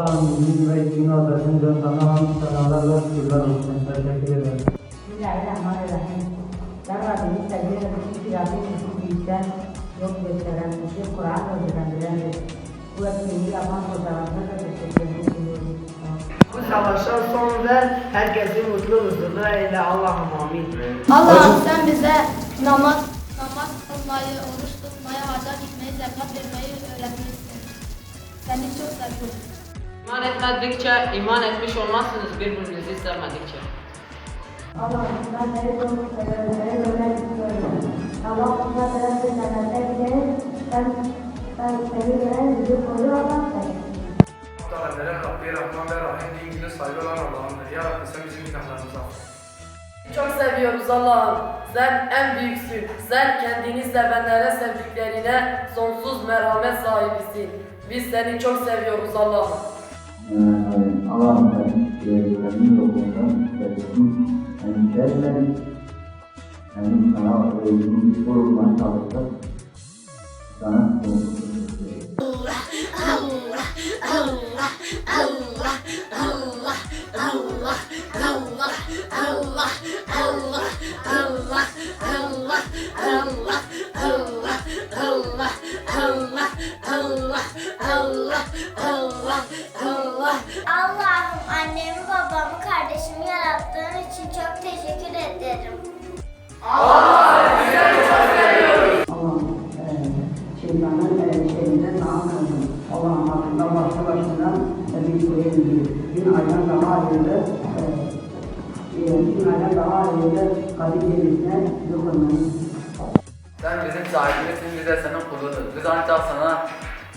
aleminin ve için adetinde sana hamd senalar ve şükürler olsun. Teşekkür ederim. Bismillahirrahmanirrahim. Ben Rabbimi seviyorum çünkü Rabbim bizi büyükten yok gösteren, bizi Kur'an öğrendirendir. Etkinliği yapan hocalarına da teşekkür ediyorum. Bu savaşa son ver, herkesi mutlu huzurlu eyle Allah'ım amin. Allah'ım sen bize namaz, namaz kılmayı, oruç tutmayı, hacca gitmeyi, zekat vermeyi öğretmişsin. Seni çok seviyorum. İman etmedikçe iman etmiş olmazsınız birbirinizi sevmedikçe. Allah'ım ben çok seviyorum, seni görmek istiyorum. Allah'ım ben seni cennete gidelim, sen, sen seni gören bizi koru Allah'ım sen. Talebelere Rabbi Rahman ve Rahim din günü sahibi olan Allah'ımdır. Ya Rabbi sen bizim günahlarımızı affet. Çok seviyoruz Allah'ım. Sen en büyüksün. Sen kendini sevenlere sevdiklerine sonsuz merhamet sahibisin. Biz seni çok seviyoruz Allah'ım. Allah'ım sen sevgilerinin yolundan sevgilerin endişelerin yani sana özgürlük korunma çalıştık. Sana sonsuz teşekkür ederim. Allah'ım koyun Bin aydan daha hayırlı, eee, eee, bin aydan daha hayırlı Kadir Gecesi'ne dokunmayın. Sen bizim sahibimizsin, biz de senin kulunuz. Biz ancak sana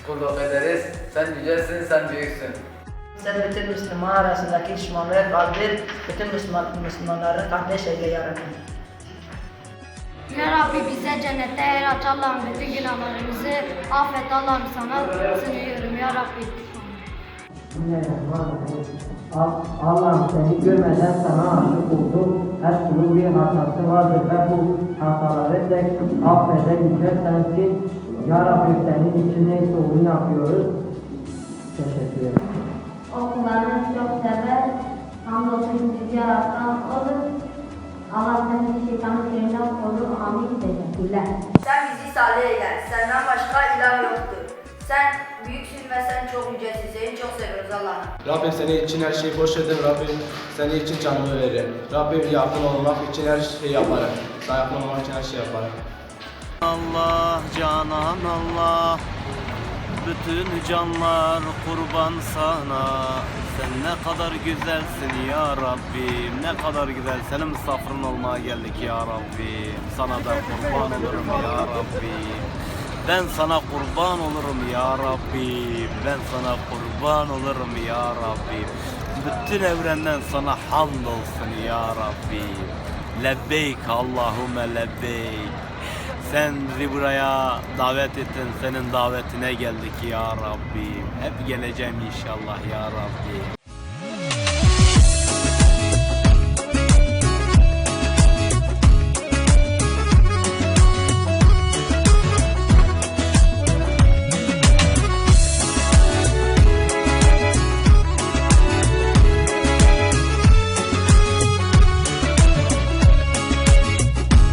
kulluk ederiz. Sen yücesin, sen büyüksün. Sen bütün Müslüman arasındaki düşmanlığı kaldır, bütün Müslüman, Müslümanları kardeş eyle ya Rabbi. Ya Rabbi bize cennette yer aç Allah'ım bütün günahlarımızı affet Allah'ım sana sığınıyorum ya Rabbi. Al- Allah'ım seni görmeden sana aşık oldum. Her kulun bir hatası vardır ve bu hataları tek affedebilecek sensin. Ya Rabbi senin için neyse onu yapıyoruz. Teşekkür ederim. Okullarını çok sever, hamdolsun bizi yaratan odur. Allah seni şeytanın şeyinden koru, amin teşekkürler. Sen bizi salih eyle. Senden başka ilah yoktur. Sen büyüksün ve sen çok yücesin. Seni çok seviyoruz Allah'ım. Rabbim senin için her şeyi boş ederim. Rabbim senin için canımı veririm. Rabbim yakın olmak için her şeyi yaparım. Sana yakın olmak için her şeyi yaparım. Allah canan Allah Bütün canlar kurban sana Sen ne kadar güzelsin ya Rabbim Ne kadar güzel senin misafirin olmaya geldik ya Rabbim Sana ben kurban olurum ya Rabbim Ben sana kurban olurum ya Rabbim Ben sana kurban olurum ya Rabbim Bütün evrenden sana hamd olsun ya Rabbim Lebbeyk Allahümme lebbeyk sen bizi buraya davet ettin. Senin davetine geldik ya Rabbim. Hep geleceğim inşallah ya Rabbim.